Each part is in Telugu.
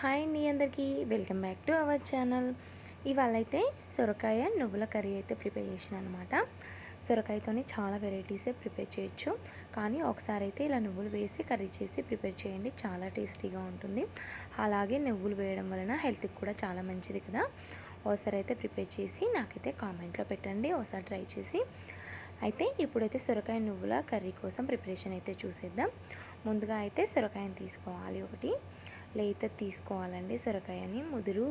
హాయ్ అండి అందరికీ. Welcome back to our channel. ఇవాళ అయితే సొరకాయ నువ్వుల కర్రీ అయితే ప్రిపేర్ చేసిన అనమాట సొరకాయతోనే చాలా వెరైటీసే ప్రిపేర్ చేయొచ్చు. కానీ ఒకసారి అయితే ఇలా నువ్వులు వేసి కర్రీ చేసి ప్రిపేర్ చేయండి. చాలా టేస్టీగా ఉంటుంది. అలాగే నువ్వులు వేయడం వలన హెల్త్కి కూడా చాలా మంచిది కదా. ఒకసారి అయితే ప్రిపేర్ చేసి నాకైతే కామెంట్లో పెట్టండి. ఒకసారి ట్రై చేసి. అయితే ఇప్పుడైతే సొరకాయ నువ్వుల కర్రీ కోసం ప్రిపరేషన్ అయితే చూసేద్దాం. ముందుగా అయితే సొరకాయని తీసుకోవాలి ఒకటి. లేత తీసుకోవాలండి సొరకాయని. ముదురు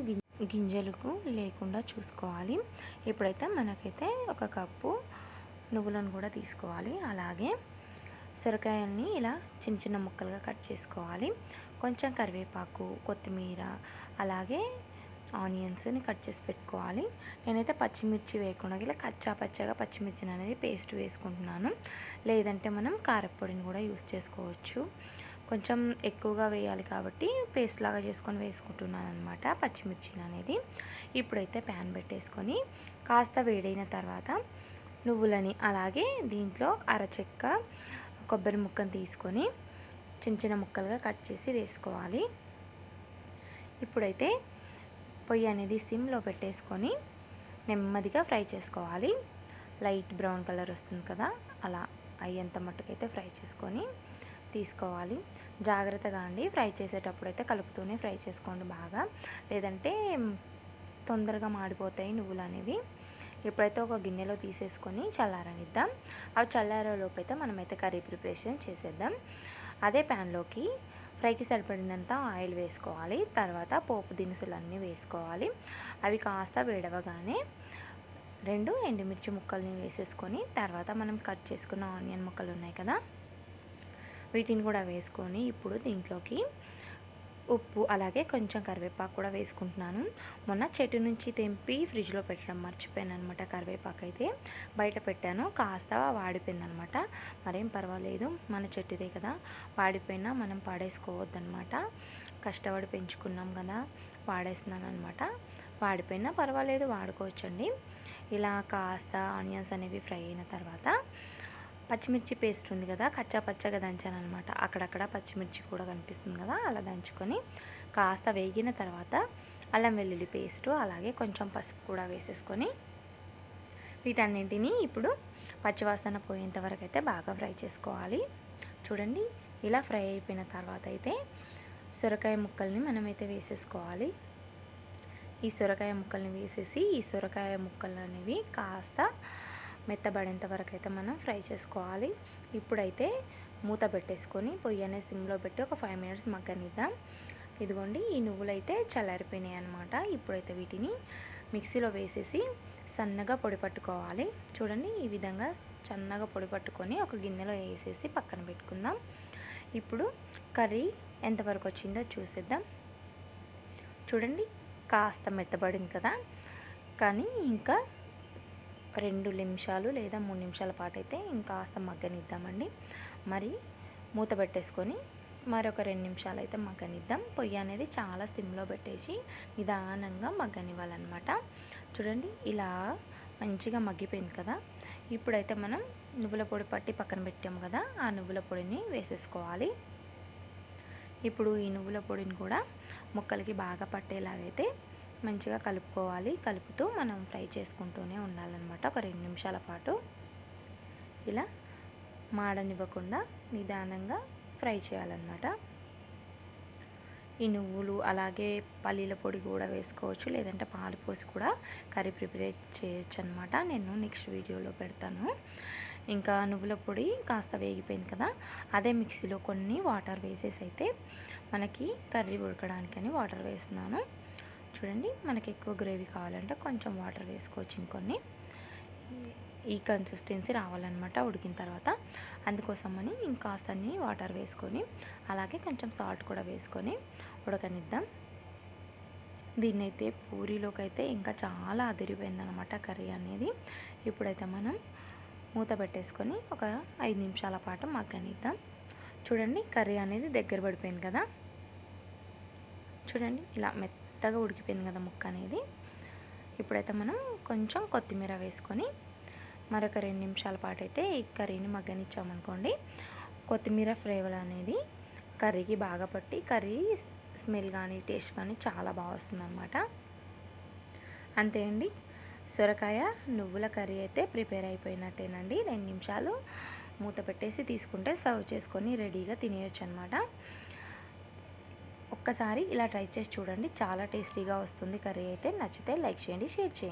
గింజలకు లేకుండా చూసుకోవాలి. ఇప్పుడైతే మనకైతే ఒక కప్పు నువ్వులను కూడా తీసుకోవాలి. అలాగే సొరకాయల్ని ఇలా చిన్న చిన్న ముక్కలుగా కట్ చేసుకోవాలి. కొంచెం కరివేపాకు కొత్తిమీర అలాగే ఆనియన్స్ని కట్ చేసి పెట్టుకోవాలి. నేనైతే పచ్చిమిర్చి వేయకుండా ఇలా కచ్చా పచ్చగా పచ్చిమిర్చిని అనేది పేస్ట్ వేసుకుంటున్నాను. లేదంటే మనం కారపొడిని కూడా యూస్ చేసుకోవచ్చు. కొంచెం ఎక్కువగా వేయాలి కాబట్టి పేస్ట్ లాగా చేసుకొని వేసుకుంటున్నాను అనమాట పచ్చిమిర్చిని అనేది. ఇప్పుడైతే ప్యాన్ పెట్టేసుకొని కాస్త వేడైన తర్వాత నువ్వులని అలాగే దీంట్లో అరచెక్క కొబ్బరి ముక్కను తీసుకొని చిన్న చిన్న ముక్కలుగా కట్ చేసి వేసుకోవాలి. ఇప్పుడైతే పొయ్యి అనేది సిమ్లో పెట్టేసుకొని నెమ్మదిగా ఫ్రై చేసుకోవాలి. లైట్ బ్రౌన్ కలర్ వస్తుంది కదా అలా అయ్యేంత మట్టుకైతే ఫ్రై చేసుకొని తీసుకోవాలి. జాగ్రత్తగా అండి. ఫ్రై చేసేటప్పుడు అయితే కలుపుతూనే ఫ్రై చేసుకోండి బాగా. లేదంటే తొందరగా మాడిపోతాయి నువ్వులు అనేవి ఎప్పుడైతే ఒక గిన్నెలో తీసేసుకొని చల్లారనిద్దాం. అవి చల్లారేలోపు అయితే మనమైతే కర్రీ ప్రిపరేషన్ చేసేద్దాం. అదే ప్యాన్లోకి ఫ్రైకి సరిపడినంత ఆయిల్ వేసుకోవాలి. తర్వాత పోపు దినుసులన్నీ వేసుకోవాలి. అవి కాస్త వేడవగానే రెండు ఎండుమిర్చి ముక్కల్ని వేసేసుకొని తర్వాత మనం కట్ చేసుకున్న ఆనియన్ ముక్కలు ఉన్నాయి కదా వీటిని కూడా వేసుకొని ఇప్పుడు దీంట్లోకి ఉప్పు అలాగే కొంచెం కరివేపాకు కూడా వేసుకుంటున్నాను. మొన్న చెట్టు నుంచి తెంపి ఫ్రిడ్జ్లో పెట్టడం మర్చిపోయాను అనమాట కరివేపాకు అయితే. బయట పెట్టాను కాస్త వాడిపోయింది అనమాట మరేం పర్వాలేదు మన చెట్టుదే కదా. వాడిపోయినా మనం పాడేసుకోవద్దనమాట కష్టపడి పెంచుకున్నాం కదా వాడేస్తున్నాను అనమాట వాడిపోయినా పర్వాలేదు వాడుకోవచ్చండి. ఇలా కాస్త ఆనియన్స్ అనేవి ఫ్రై అయిన తర్వాత పచ్చిమిర్చి పేస్ట్ ఉంది కదా కచ్చా పచ్చగా దంచాను అనమాట అక్కడక్కడ పచ్చిమిర్చి కూడా కనిపిస్తుంది కదా అలా దంచుకొని కాస్త వేగిన తర్వాత అల్లం వెల్లుల్లి పేస్టు అలాగే కొంచెం పసుపు కూడా వేసేసుకొని వీటన్నింటినీ ఇప్పుడు పచ్చివాసన పోయేంత వరకు అయితే బాగా ఫ్రై చేసుకోవాలి. చూడండి ఇలా ఫ్రై అయిపోయిన తర్వాత అయితే సొరకాయ ముక్కల్ని మనమైతే వేసేసుకోవాలి. ఈ సొరకాయ ముక్కల్ని వేసేసి ఈ సొరకాయ ముక్కలు అనేవి కాస్త మెత్తబడేంత వరకు అయితే మనం ఫ్రై చేసుకోవాలి. ఇప్పుడైతే మూత పెట్టేసుకొని పొయ్యి అనే సిమ్లో పెట్టి ఒక ఫైవ్ మినిట్స్ మగ్గనిద్దాం. ఇదిగోండి ఈ నువ్వులు అయితే చల్లారిపోయినాయి అనమాట ఇప్పుడైతే వీటిని మిక్సీలో వేసేసి సన్నగా పొడి పట్టుకోవాలి. చూడండి ఈ విధంగా సన్నగా పొడి పట్టుకొని ఒక గిన్నెలో వేసేసి పక్కన పెట్టుకుందాం. ఇప్పుడు కర్రీ ఎంతవరకు వచ్చిందో చూసేద్దాం. చూడండి కాస్త మెత్తబడింది కదా. కానీ ఇంకా రెండు నిమిషాలు లేదా మూడు నిమిషాల పాటు అయితే ఇంకాస్త మగ్గనిద్దామండి. మరి మూత పెట్టేసుకొని మరొక రెండు నిమిషాలు అయితే మగ్గనిద్దాం. పొయ్యి అనేది చాలా సిమ్లో పెట్టేసి నిదానంగా మగ్గనివ్వాలన్నమాట. చూడండి ఇలా మంచిగా మగ్గిపోయింది కదా. ఇప్పుడైతే మనం నువ్వుల పొడి పట్టి పక్కన పెట్టాము కదా ఆ నువ్వుల పొడిని వేసేసుకోవాలి. ఇప్పుడు ఈ నువ్వుల పొడిని కూడా ముక్కలకి బాగా పట్టేలాగైతే మంచిగా కలుపుకోవాలి. కలుపుతూ మనం ఫ్రై చేసుకుంటూనే ఉండాలన్నమాట. ఒక రెండు నిమిషాల పాటు ఇలా మాడనివ్వకుండా నిదానంగా ఫ్రై చేయాలన్నమాట. ఈ నువ్వులు అలాగే పల్లీల పొడి కూడా వేసుకోవచ్చు. లేదంటే పాలు పోసి కూడా కర్రీ ప్రిపేర్ చేయొచ్చు అనమాట నేను నెక్స్ట్ వీడియోలో పెడతాను. ఇంకా నువ్వుల పొడి కాస్త వేగిపోయింది కదా అదే మిక్సీలో కొన్ని వాటర్ వేసేసి అయితే మనకి కర్రీ ఉడకడానికని వాటర్ వేస్తున్నాను. చూడండి మనకి ఎక్కువ గ్రేవీ కావాలంటే కొంచెం వాటర్ వేసుకోవచ్చు ఇంకొన్ని. ఈ కన్సిస్టెన్సీ రావాలన్నమాట ఉడికిన తర్వాత. అందుకోసమని ఇంకాస్తని వాటర్ వేసుకొని అలాగే కొంచెం సాల్ట్ కూడా వేసుకొని ఉడకనిద్దాం. దీన్నైతే పూరీలోకి అయితే ఇంకా చాలా అదిరిపోయిందనమాట కర్రీ అనేది. ఇప్పుడైతే మనం మూత పెట్టేసుకొని ఒక ఐదు నిమిషాల పాటు మగ్గనిద్దాం. చూడండి కర్రీ అనేది దగ్గర పడిపోయింది కదా. చూడండి ఇలా మెత్త మెత్తగా ఉడికిపోయింది కదా ముక్క అనేది. ఇప్పుడైతే మనం కొంచెం కొత్తిమీర వేసుకొని మరొక రెండు నిమిషాల పాటు అయితే ఈ కర్రీని మగ్గనిచ్చామనుకోండి కొత్తిమీర ఫ్లేవర్ అనేది కర్రీకి బాగా పట్టి కర్రీ స్మెల్ కానీ టేస్ట్ కానీ చాలా బాగా వస్తుంది అనమాట అంతే అండి. సొరకాయ నువ్వుల కర్రీ అయితే ప్రిపేర్ అయిపోయినట్టేనండి. రెండు నిమిషాలు మూత పెట్టేసి తీసుకుంటే సర్వ్ చేసుకొని రెడీగా తినేయచ్చు అనమాట ఒక్కసారి ఇలా ట్రై చేసి చూడండి. చాలా టేస్టీగా వస్తుంది కర్రీ అయితే. నచ్చితే లైక్ చేయండి షేర్ చేయండి.